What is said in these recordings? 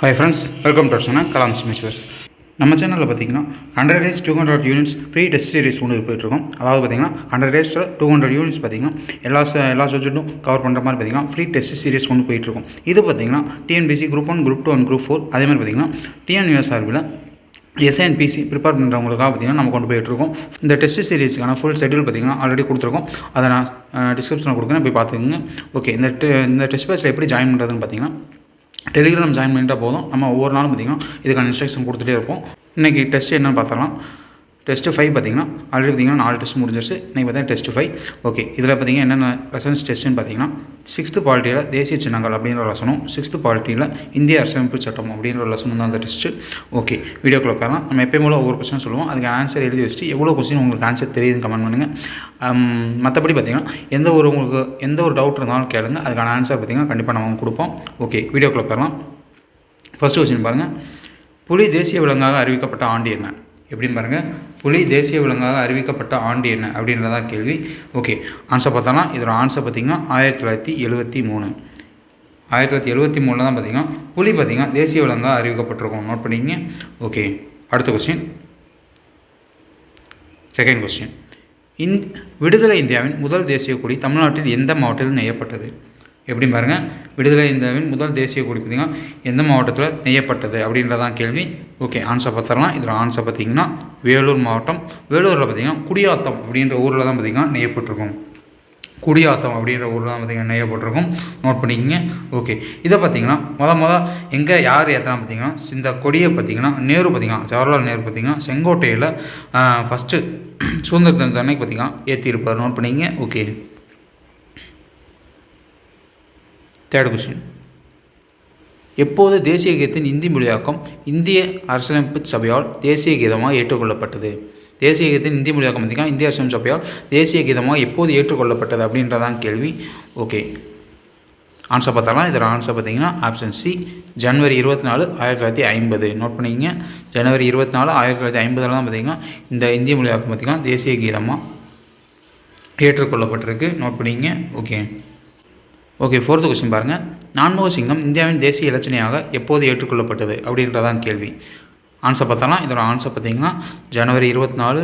Hi friends welcome to channel Kalam சிமிச்சுவர்ஸ் நம்ம சேனலில் பார்த்தீங்கன்னா hundred days two hundred units free test series ஒன்று போயிட்டுருக்கோம். அதாவது பார்த்தீங்கன்னா ஹண்ட்ரட் டேஸில் டூ ஹண்ட்ரட் யூனிட்ஸ் பார்த்தீங்கன்னா எல்லா எல்லா சப்ஜெக்ட்டும் கவர் பண்ணுற மாதிரி பார்த்தீங்கன்னா ஃப்ரீ டெஸ்ட் சீரிஸ் ஒன்று போயிட்டுருக்கோம். இது பார்த்தீங்கன்னா TNPSC group one group two and group four அதே மாதிரி பார்த்தீங்கன்னா டிஎன்யூஎஸ்ஆர்பியில் எஸ்ஐஎன்பிசி ப்ரிப்பேர் பண்ணுறவங்களுக்காக பார்த்தீங்கன்னா நம்ம கொண்டு போயிட்டுருக்கோம். இந்த டெஸ்ட் சீரிஸ்க்கான ஃபுல் ஷெட்யூல் பார்த்தீங்கன்னா ஆல்ரெடி கொடுத்துருக்கோம். அதை நான் டிஸ்கிரிப்ஷனில் கொடுக்குறேன் போய் பார்த்துக்கோங்க. ஓகே இந்த இந்த டெஸ்ட் பேட்சில் எப்படி ஜாயின் பண்ணுறதுன்னு பார்த்தீங்கன்னா டெலிகிராம் ஜாயின் பண்ணிட்டால் போதும். நம்ம ஒவ்வொரு நாளும் பார்த்திங்கன்னா இதுக்கான இன்ஸ்ட்ரக்ஷன் கொடுத்துட்டே இருப்போம். இன்றைக்கி டெஸ்ட் என்னென்னு பார்த்தலாம் டெஸ்ட்டு ஃபைவ் பார்த்தீங்கன்னா ஆல்ரெடி பார்த்தீங்கன்னா நாலு டெஸ்ட் முடிஞ்சிருச்சு. இன்றைக்கி பார்த்தீங்கன்னா டெஸ்ட் ஃபைவ் ஓகே இதில் பார்த்தீங்கன்னா என்னென்ன லெசன்ஸ் டெஸ்ட்டுன்னு பார்த்தீங்கன்னா சிக்ஸ்த்து பாலிட்டியில் தேசிய சின்னங்கள் அப்படின்ற ஒரு லெசனும் சிக்ஸ்த்து பாலிட்டியில் இந்திய அரசமைப்பு சட்டம் அப்படின்ற ஒரு லெசனும் தான் அந்த டெஸ்ட்டு ஓகே வீடியோக்குள்ள போகலாம் நம்ம எப்பயும் போல ஒவ்வொரு கொஸ்டின் சொல்லுவோம். அதுக்கு ஆன்சர் எழுதி வச்சுட்டு எவ்வளோ கொஸ்டின் உங்களுக்கு ஆன்சர் தெரியுதுன்னு கமெண்ட் பண்ணுங்கள் um, மற்றபடி பார்த்தீங்கன்னா எந்த ஒரு உங்களுக்கு எந்த ஒரு டவுட் இருந்தாலும் கேளுங்க. அதுக்கான ஆன்சர் பார்த்தீங்கன்னா கண்டிப்பாக நம்ம கொடுப்போம். ஓகே வீடியோக்குள்ள போகலாம் ஃபஸ்ட்டு கொஸ்டின் பாருங்கள் புலி தேசிய விலங்காக அறிவிக்கப்பட்ட ஆண்டு என்ன? எப்படின்னு பாருங்கள் புலி தேசிய விலங்காக அறிவிக்கப்பட்ட ஆண்டு என்ன? அப்படின்றதா கேள்வி. ஓகே ஆன்சர் பார்த்தோன்னா இதோட ஆன்சர் பார்த்தீங்கன்னா ஆயிரத்தி தொள்ளாயிரத்தி எழுபத்தி மூணு. ஆயிரத்தி தொள்ளாயிரத்தி எழுபத்தி மூணில் தான் பார்த்தீங்கன்னா புலி பார்த்தீங்கன்னா தேசிய விலங்காக அறிவிக்கப்பட்டிருக்கோம். நோட் பண்ணிக்கங்க. ஓகே அடுத்த கொஸ்டின் செகண்ட் கொஸ்டின் இந் விடுதலை இந்தியாவின் முதல் தேசிய கொடி தமிழ்நாட்டில் எந்த மாவட்டத்தில் நெய்யப்பட்டது? எப்படி பாருங்கள் விடுதலை இந்தியாவின் முதல் தேசிய கொடி பார்த்தீங்கன்னா எந்த மாவட்டத்தில் நெய்யப்பட்டது அப்படின்றதான் கேள்வி. ஓகே ஆன்சர் பார்த்துடலாம். இதில் ஆன்சர் பார்த்திங்கன்னா வேலூர் மாவட்டம். வேலூரில் பார்த்தீங்கன்னா குடியாத்தம் அப்படின்ற ஊரில் தான் பார்த்தீங்கன்னா நெய்யப்பட்டிருக்கும். குடியாத்தம் அப்படின்ற ஊரில் தான் பார்த்திங்கன்னா நெய்யப்பட்டிருக்கும். நோட் பண்ணிக்கோங்க. ஓகே இதை பார்த்தீங்கன்னா முத முத எங்கே யார் ஏற்றினா பார்த்தீங்கன்னா இந்த கொடியை பார்த்தீங்கன்னா நேரு பார்த்தீங்கன்னா ஜவஹர்லால் நேரு பார்த்திங்கன்னா செங்கோட்டையில் ஃபஸ்ட்டு சுதந்திர தினத்தன்னைக்கு அன்னைக்கு பார்த்தீங்கன்னா ஏற்றிருப்பார் நோட் பண்ணிக்கங்க. ஓகே தேர்ட் கொஸ்டின் எப்போது தேசிய கீதத்தின் இந்தி மொழியாக்கம் இந்திய அரசியலமைப்பு சபையால் தேசிய கீதமாக ஏற்றுக்கொள்ளப்பட்டது? தேசிய கீதத்தின் இந்தி மொழியாக்கம் பார்த்தீங்கன்னா இந்திய அரசியலமைப்பு சபையால் தேசிய கீதமாக எப்போது ஏற்றுக்கொள்ளப்பட்டது அப்படின்றதான் கேள்வி. ஓகே ஆன்சர் பார்த்தாலாம். இதில் ஆன்சர் பார்த்தீங்கன்னா ஆப்ஷன் சி ஜனவரி இருபத்தி நாலு ஆயிரத்தி தொள்ளாயிரத்தி ஐம்பது. நோட் பண்ணிக்கங்க. ஜனவரி இருபத்தி நாலு ஆயிரத்தி தொள்ளாயிரத்தி ஐம்பதில் தான் பார்த்தீங்கன்னா இந்த இந்திய மொழியாக்கம் பார்த்தீங்கன்னா தேசிய கீதமாக ஏற்றுக்கொள்ளப்பட்டிருக்கு. நோட் பண்ணிக்கங்க. ஓகே ஓகே ஃபோர்த்து கொஸ்டின் பாருங்கள் நான்முக சிங்கம் இந்தியாவின் தேசிய இலச்சனையாக எப்போது ஏற்றுக்கொள்ளப்பட்டது? அப்படின்றதான் கேள்வி. ஆன்சர் பார்த்தாலாம். இதோட ஆன்சர் பார்த்தீங்கன்னா ஜனவரி இருபத்தி நாலு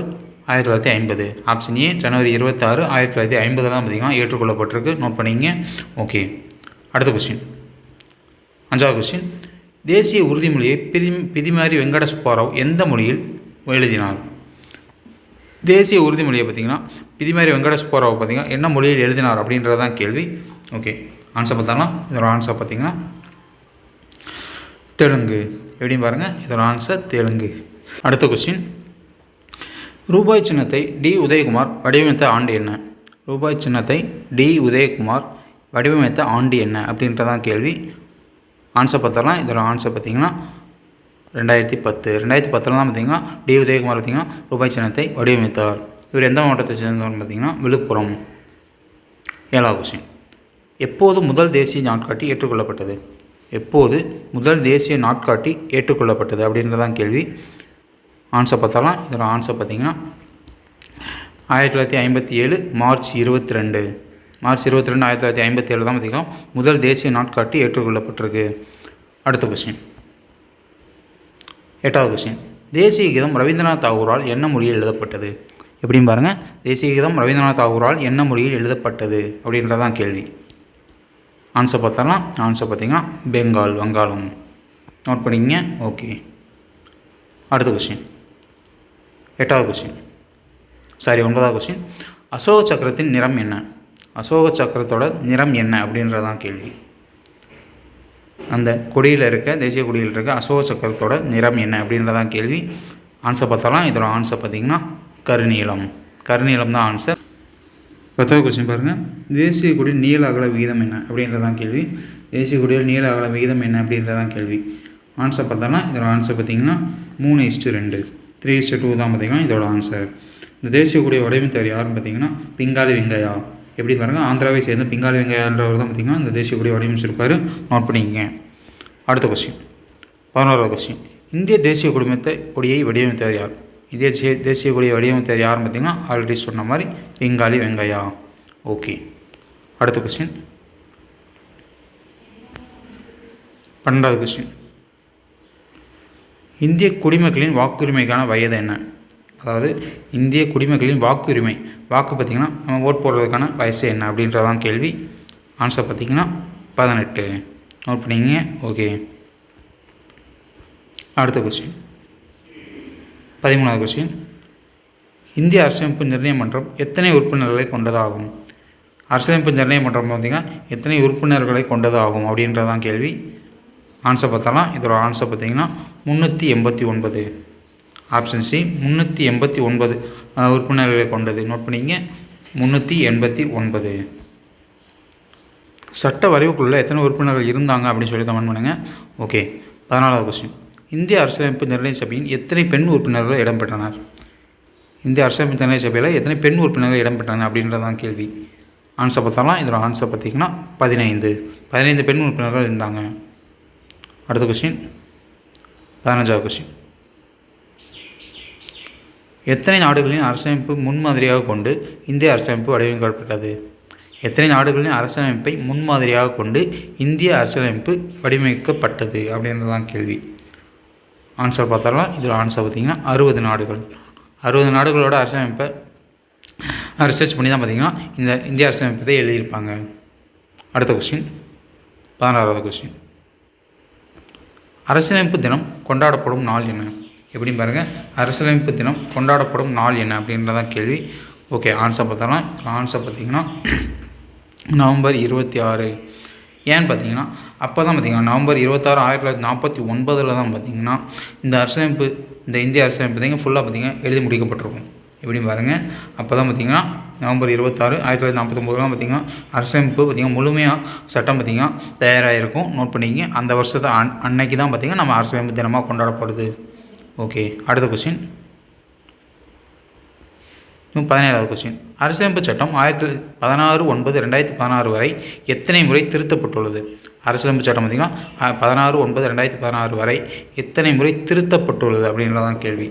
ஆயிரத்தி தொள்ளாயிரத்தி ஐம்பது. ஆப்ஷன் ஏ ஜனவரி இருபத்தாறு ஆயிரத்தி தொள்ளாயிரத்தி ஐம்பதில் பார்த்தீங்கன்னா ஏற்றுக்கொள்ளப்பட்டிருக்கு. நோட் பண்ணிங்க. ஓகே அடுத்த கொஸ்டின் அஞ்சாவது கொஸ்டின் தேசிய உறுதிமொழியை பிதி பிதிமாரி வெங்கட சுப்பாராவ் எந்த மொழியில் எழுதினார்? தேசிய உறுதிமொழியை பார்த்தீங்கன்னா பிதிமாரி வெங்கட சுப்பாராவ் பார்த்தீங்கன்னா என்ன மொழியில் எழுதினார் அப்படின்றது தான் கேள்வி. ஓகே ஆன்சர் பார்த்தாலும் இதோட ஆன்சர் பார்த்தீங்கன்னா தெலுங்கு. எப்படின்னு பாருங்கள் இதோட ஆன்சர் தெலுங்கு. அடுத்த கொஸ்டின் ரூபாய் சின்னத்தை டி. உதயகுமார் வடிவமைத்த ஆண்டு என்ன? ரூபாய் சின்னத்தை டி. உதயகுமார் வடிவமைத்த ஆண்டு என்ன? அப்படின்றதான் கேள்வி. ஆன்சர் பார்த்தலாம் இதோட ஆன்சர் பார்த்தீங்கன்னா ரெண்டாயிரத்தி பத்து. ரெண்டாயிரத்தி பத்தில் தான் பார்த்தீங்கன்னா டி. உதயகுமார் பார்த்தீங்கன்னா ரூபாய் சின்னத்தை வடிவமைத்தார். இவர் எந்த மாவட்டத்தை சேர்ந்தவர்னு பார்த்தீங்கன்னா விழுப்புரம். ஏழாவது கொஸ்டின் எப்போது முதல் தேசிய நாட்காட்டி ஏற்றுக்கொள்ளப்பட்டது? எப்போது முதல் தேசிய நாட்காட்டி ஏற்றுக்கொள்ளப்பட்டது அப்படின்றதான் கேள்வி. ஆன்சர் பார்த்தாலாம். இதோட ஆன்சர் பார்த்தீங்கன்னா ஆயிரத்தி தொள்ளாயிரத்தி ஐம்பத்தி ஏழு மார்ச் இருபத்தி ரெண்டு. மார்ச் இருபத்தி ரெண்டு ஆயிரத்தி தொள்ளாயிரத்தி ஐம்பத்தி ஏழு தான் பார்த்தீங்கன்னா முதல் தேசிய நாட்காட்டி ஏற்றுக்கொள்ளப்பட்டிருக்கு. அடுத்த கொஸ்டின் எட்டாவது கொஸ்டின் தேசிய கீதம் ரவீந்திரநாத் தாகூரால் என்ன மொழியில் எழுதப்பட்டது? எப்படின்னு பாருங்கள் தேசிய கீதம் ரவீந்திரநாத் தாகூரால் என்ன மொழியில் எழுதப்பட்டது? அப்படின்றதான் கேள்வி. ஆன்சர் பார்த்தோம்னா ஆன்சர் பார்த்தீங்கன்னா பெங்கால் வங்காளம். நோட் பண்ணிக்கங்க. ஓகே அடுத்த கொஸ்டின் எட்டாவது கொஸ்டின் சாரி ஒன்பதாவது கொஸ்டின் அசோக சக்கரத்தின் நிறம் என்ன? அசோக சக்கரத்தோட நிறம் என்ன? அப்படின்றதான் கேள்வி. அந்த கொடியில் இருக்க தேசிய கொடியில் இருக்க அசோக சக்கரத்தோட நிறம் என்ன அப்படின்றதான் கேள்வி. ஆன்சர் பார்த்தாலாம். இதோட ஆன்சர் பார்த்தீங்கன்னா கருநீளம் கருநீளம் தான் ஆன்சர் பத்தாவது கொஸ்டின் பாருங்கள் தேசிய கொடி நீள அகல விகிதம் என்ன அப்படின்றதான் கேள்வி. தேசிய கொடியில் நீள அகல விகிதம் என்ன அப்படின்றதான் கேள்வி. ஆன்சர் பார்த்தோன்னா இதோட ஆன்சர் பார்த்தீங்கன்னா மூணு இஸ்டு ரெண்டு. த்ரீ இஸ்டு டூ தான் பார்த்தீங்கன்னா இதோட ஆன்சர் இந்த தேசிய கொடியை வடிவமைத்தவர் யாருன்னு பார்த்தீங்கன்னா பிங்காலி வெங்கையா. எப்படி பாருங்கள் ஆந்திராவை சேர்ந்த பிங்காலி வெங்கையான்றவர் தான் பார்த்தீங்கன்னா இந்த தேசிய கொடி வடிவமைச்சிருப்பார். நோட் பண்ணிக்கங்க. அடுத்த கொஸ்டின் பதினோராவது கொஸ்டின் இந்திய தேசிய குடும்பத்தை கொடியை வடிவமைத்தவர் யார்? இந்திய தேசிய தேசிய கொடியை வடிவமைத்தவர் யார் பார்த்தீங்கன்னா ஆல்ரெடி சொன்ன மாதிரி பிங்காலி வெங்கையா. ஓகே அடுத்த கொஸ்டின் பன்னெண்டாவது கொஸ்டின் இந்திய குடிமக்களின் வாக்குரிமைக்கான வயது என்ன? அதாவது இந்திய குடிமக்களின் வாக்குரிமை. வாக்கு பார்த்திங்கன்னா நம்ம ஓட் போடுறதுக்கான வயசு என்ன அப்படின்றதான் கேள்வி. ஆன்சர் பார்த்திங்கன்னா பதினெட்டு. நோட் பண்ணிங்க ஓகே அடுத்த கொஸ்டின் பதிமூணாவது கொஸ்டின் இந்திய அரசமைப்பு நிர்ணய மன்றம் எத்தனை உறுப்பினர்களை கொண்டதாகும்? அரசியலமைப்பு நிர்ணய மன்றம் பார்த்திங்கன்னா எத்தனை உறுப்பினர்களை கொண்டதாகும் அப்படின்றதான் கேள்வி. ஆன்சர் பார்த்தலாம். இதோட ஆன்சர் பார்த்தீங்கன்னா முந்நூற்றி எண்பத்தி ஒன்பது. ஆப்ஷன் சி முந்நூற்றி எண்பத்தி ஒன்பது. உறுப்பினர்களை கொண்டது. நோட் பண்ணிங்க முந்நூற்றி எண்பத்தி ஒன்பது. சட்ட வரைவுக்குள்ளே எத்தனை உறுப்பினர்கள் இருந்தாங்க அப்படின்னு சொல்லி கமெண்ட் பண்ணுங்கள் ஓகே பதினாலாவது கொஸ்டின் இந்திய அரசியலமைப்பு நிர்ணய சபையின் எத்தனை பெண் உறுப்பினர்கள் இடம்பெற்றனர்? இந்திய அரசியலமைப்பு நிர்ணய சபையில் எத்தனை பெண் உறுப்பினர்கள் இடம்பெற்றனர் அப்படின்றதான் கேள்வி. ஆன்சர் பார்த்தாலாம். இதோட ஆன்சர் பார்த்தீங்கன்னா பதினைந்து. பதினைந்து பெண் உறுப்பினர்கள் இருந்தாங்க. அடுத்த கொஸ்டின் பதினஞ்சாவது கொஸ்டின் எத்தனை நாடுகளின் அரசமைப்பு முன்மாதிரியாக கொண்டு இந்திய அரசமைப்பு வடிவமைக்கப்பட்டது? எத்தனை நாடுகளின் அரசமைப்பை முன்மாதிரியாக கொண்டு இந்திய அரசியலமைப்பு வடிவமைக்கப்பட்டது? அப்படின்றதான் கேள்வி. ஆன்சர் பார்த்தாலும் இதில் ஆன்சர் பார்த்திங்கன்னா அறுபது நாடுகள். அறுபது நாடுகளோட அரசியலமைப்பை ரிசர்ச் பண்ணி தான் பார்த்தீங்கன்னா இந்த இந்திய அரசியலமைப்பை எழுதியிருப்பாங்க. அடுத்த கொஸ்டின் பதினாறாவது கொஸ்டின் அரசியலமைப்பு தினம் கொண்டாடப்படும் நாள் என்ன? எப்படின்னு பாருங்கள் அரசியலமைப்பு தினம் கொண்டாடப்படும் நாள் என்ன அப்படின்றதான் கேள்வி. ஓகே ஆன்சர் பார்த்தோம்னா ஆன்சர் பார்த்தீங்கன்னா நவம்பர் இருபத்தி ஆறு. ஏன்னு பார்த்தீங்கன்னா அப்போ தான் பார்த்தீங்கன்னா நவம்பர் இருபத்தாறு ஆயிரத்தி தொள்ளாயிரத்தி நாற்பத்தி ஒன்பதில் தான் பார்த்தீங்கன்னா இந்த அரசியலமைப்பு இந்த இந்திய அரசியலமைப்பு பார்த்தீங்கன்னா ஃபுல்லாக பார்த்தீங்கன்னா எழுதி முடிக்கப்பட்டிருக்கும். எப்படின்னு பாருங்கள் அப்போ தான் பார்த்தீங்கன்னா நவம்பர் இருபத்தாறு ஆயிரத்தி தொள்ளாயிரத்தி நாற்பத்தொம்போதுலாம் பார்த்தீங்கன்னா அரசியலமைப்பு பார்த்திங்கன்னா முழுமையாக சட்டம் பார்த்திங்கன்னா தயாராகிருக்கும் நோட் பண்ணிக்கிங்க. அந்த வருஷத்தை அன் அன்னைக்கு தான் பார்த்தீங்கன்னா நம்ம அரசியலமைப்பு தினமாக கொண்டாடப்படுது. ஓகே அடுத்த கொஸ்டின் இன்னும் பதினேழாவது கொஸ்டின் அரசியலமைப்பு சட்டம் ஆயிரத்தி பதினாறு ஒன்பது ரெண்டாயிரத்தி பதினாறு வரை எத்தனை முறை திருத்தப்பட்டுள்ளது? அரசியலமைப்பு சட்டம் பார்த்திங்கன்னா பதினாறு ஒன்பது ரெண்டாயிரத்தி பதினாறு வரை எத்தனை முறை திருத்தப்பட்டுள்ளது அப்படின்றதான் கேள்வி.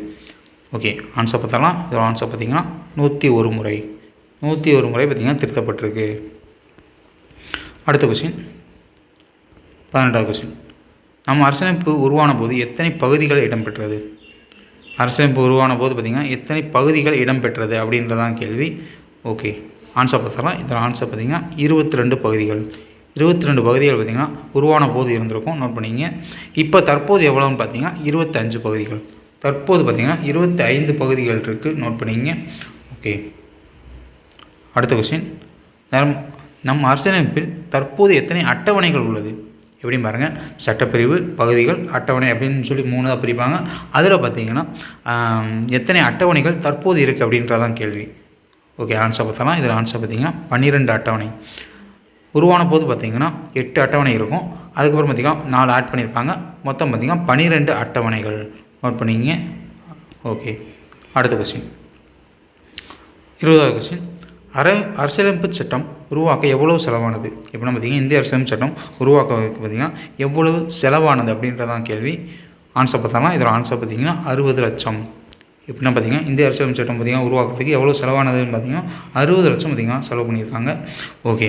ஓகே ஆன்சர் பார்த்தலாம் இதோட ஆன்சர் பார்த்திங்கன்னா நூற்றி ஒரு முறை. நூற்றி ஒரு முறை பார்த்திங்கன்னா திருத்தப்பட்டிருக்கு. அடுத்த கொஸ்டின் பதினெட்டாவது கொஸ்டின் நம்ம அரசமைப்பு உருவான போது எத்தனை பகுதிகள் இடம்பெற்றது? அரசியலமைப்பு உருவான போது பார்த்திங்கன்னா எத்தனை பகுதிகள் இடம்பெற்றது அப்படின்றதான் கேள்வி. ஓகே ஆன்சர் பார்த்தலாம் இதில் ஆன்சர் பார்த்திங்கன்னா இருபத்தி ரெண்டு பகுதிகள். இருபத்தி ரெண்டு பகுதிகள் பார்த்திங்கன்னா உருவான போது இருந்திருக்கும். நோட் பண்ணிங்க இப்போ தற்போது எவ்வளோன்னு பார்த்தீங்கன்னா இருபத்தஞ்சு பகுதிகள். தற்போது பார்த்திங்கன்னா இருபத்தி ஐந்து பகுதிகள் இருக்குது நோட் பண்ணிங்க ஓகே. அடுத்த கொஸ்டின் நம் நம் அரசியலமைப்பில் தற்போது எத்தனை அட்டவணைகள் உள்ளது? எப்படின்னு பாருங்கள் சட்டப்பிரிவு பகுதிகள் அட்டவணை அப்படின்னு சொல்லி மூணு தான் பிரிப்பாங்க. அதில் பார்த்தீங்கன்னா எத்தனை அட்டவணைகள் தற்போது இருக்குது அப்படின்றதான் கேள்வி. ஓகே ஆன்சர் பார்த்தலாம் இதில் ஆன்சர் பார்த்தீங்கன்னா பன்னிரெண்டு அட்டவணை. உருவான போது பார்த்தீங்கன்னா எட்டு அட்டவணை இருக்கும். அதுக்கப்புறம் பார்த்திங்கன்னா நாலு ஆட் பண்ணியிருப்பாங்க மொத்தம் பார்த்திங்கன்னா பன்னிரெண்டு அட்டவணைகள். நோட் பண்ணிங்க ஓகே அடுத்த கொஸ்டின் இருபதாவது கொஸ்டின் அர அரசியலமைப்பு சட்டம் உருவாக்க எவ்வளவு செலவானது? எப்படின்னா பார்த்தீங்கன்னா இந்திய அரசியலமைப்பு சட்டம் உருவாக்குவதற்கு பார்த்தீங்கன்னா எவ்வளவு செலவானது அப்படின்றதான் கேள்வி. ஆன்சர் பார்த்தோம்னா இதில் ஆன்சர் பார்த்தீங்கன்னா அறுபது லட்சம். எப்படின்னா பார்த்தீங்கன்னா இந்திய அரசியலமைப்பு சட்டம் பார்த்தீங்கன்னா உருவாக்குறதுக்கு எவ்வளோ செலவானதுன்னு பார்த்தீங்கன்னா அறுபது லட்சம் பார்த்தீங்கன்னா செலவு பண்ணியிருக்காங்க. ஓகே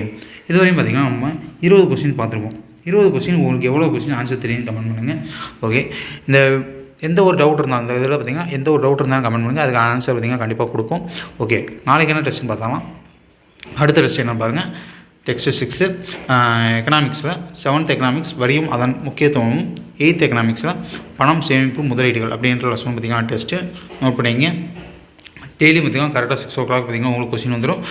இதுவரையும் பார்த்தீங்கன்னா நம்ம இருபது கொஸ்டின் பார்த்துருப்போம். இருபது கொஸ்டின் உங்களுக்கு எவ்வளோ கொஸ்டின் ஆன்சர் தெரியும் கமெண்ட் பண்ணுங்கள் ஓகே இந்த எந்த ஒரு டவுட் இருந்தாலும் அந்த இதில் பார்த்தீங்கன்னா எந்த ஒரு டவுட் இருந்தாலும் கமெண்ட் பண்ணுங்கள் அதுக்கு ஆன்சர் பார்த்தீங்கன்னா கண்டிப்பாக கொடுப்போம். ஓகே நாளைக்கு என்ன டெஸ்ட்னு பார்த்தாலும் அடுத்த டெஸ்ட் என்ன பாருங்கள் டெக்ஸ்ட் சிக்ஸு எக்கனாமிக்ஸில் செவன்த் எக்கனாமிக்ஸ் வரியும் அதன் முக்கியத்துவமும் எயித் எக்கனாமிக்ஸில் பணம் சேமிப்பு முதலீடுகள் அப்படின்ற லெசன் பார்த்தீங்கன்னா டெஸ்ட்டு நோட் பண்ணிங்க டெய்லியும் பார்த்தீங்கன்னா கரெக்டாக சிக்ஸ் ஓ கிளாக் பார்த்தீங்கன்னா உங்களுக்கு கொஸ்டின் வந்துடும்.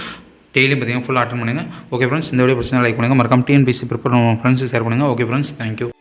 டெய்லியும் பார்த்தீங்கன்னா ஃபுல்லாக அட்டன் பண்ணுங்கள் ஓகே ஃப்ரெண்ட்ஸ் இந்த வீடியோ பிரச்சனை லைக் பண்ணுங்கள் மறக்காம டிஎன்பிசி ப்ரிப்பேர் ஃப்ரெண்ட்ஸுக்கு ஷேர் பண்ணுங்கள் ஓகே ஃப்ரெண்ட்ஸ் தேங்க்யூ